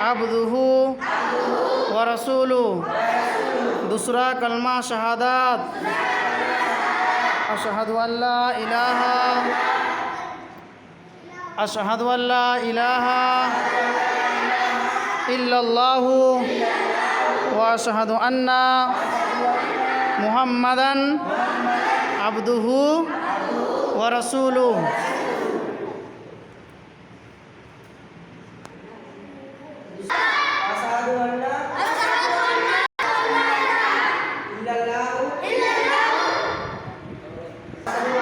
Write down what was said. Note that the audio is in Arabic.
عبده ورسوله. دوسرا کلمہ شہادت لا إله. أشهد أن لا إله إلا الله. وأشهد أن محمدا عبده ورسوله. 네.